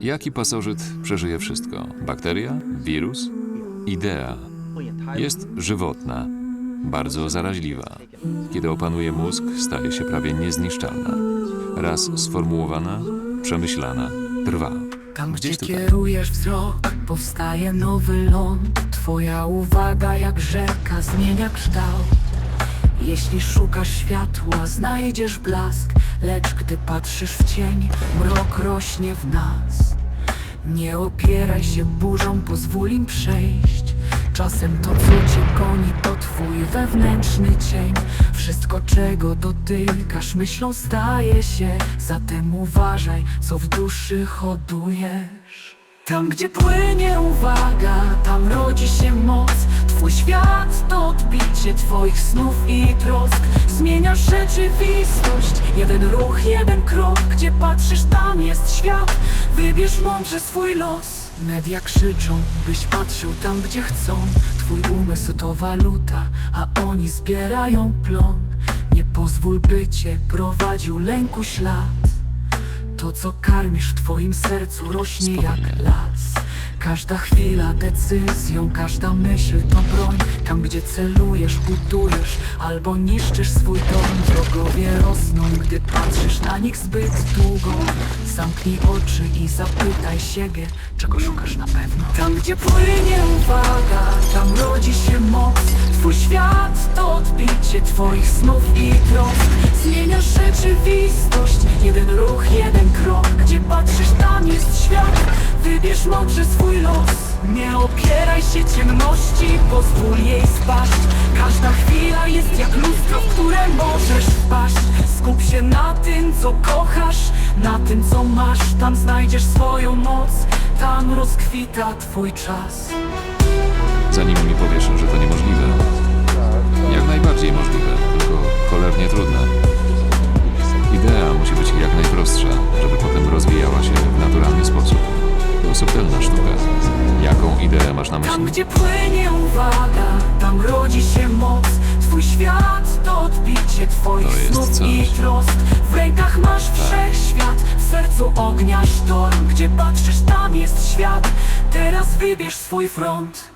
Jaki pasożyt przeżyje wszystko? Bakteria? Wirus? Idea. Jest żywotna, bardzo zaraźliwa. Kiedy opanuje mózg, staje się prawie niezniszczalna. Raz sformułowana, przemyślana, trwa. Tam, Gdzieś gdzie tutaj. kierujesz wzrok, powstaje nowy ląd. Twoja uwaga jak rzeka zmienia kształt. Jeśli szukasz światła, znajdziesz blask, lecz gdy patrzysz w cień, mrok rośnie w nas. Nie opieraj się burzą, pozwól im przejść. Czasem to, co cię goni, to twój wewnętrzny cień. Wszystko, czego dotykasz, myślą staje się. Zatem uważaj, co w duszy hodujesz. Tam, gdzie płynie uwaga, tam rodzi się moc. Twój świat to odbicie twoich snów i trosk. Zmieniasz rzeczywistość, jeden ruch, jeden krok. Gdzie patrzysz, jest świat. Wybierz mądrze swój los. Media krzyczą, byś patrzył tam, gdzie chcą. Twój umysł to waluta, a oni zbierają plon. Nie pozwól, by cię prowadził lęku ślad. To, co karmisz w twoim sercu, rośnie Spokojnie. jak las. Każda chwila decyzją, każda myśl to broń. Tam, gdzie celujesz, budujesz albo niszczysz swój dom. Wrogowie rosną, gdy patrzysz na nich zbyt długo. Zamknij oczy i zapytaj siebie, czego szukasz na pewno. Tam, gdzie płynie uwaga, tam rodzi się moc. Twój świat to odbicie twoich snów i trosk. Zmieniasz rzeczywistość, jeden ruch, jeden krok. Gdzie patrzysz, tam jest świat. Wybierz mądrze swój los. Nie opieraj się ciemności, pozwól jej spaść. Każda chwila jest jak lustro, w które możesz wpaść. Skup się na tym, co kochasz, na tym, co masz. Tam znajdziesz swoją moc, tam rozkwita twój czas. Zanim mi powiesz, że to niemożliwe. Subtelna sztuka. Jaką ideę masz na Tam, myśli? gdzie płynie uwaga, tam rodzi się moc. Twój świat to odbicie twoich To jest snów coś. i trosk. W rękach masz wszechświat, w sercu ognia sztorm. Gdzie patrzysz, tam jest świat. Teraz wybierz swój front.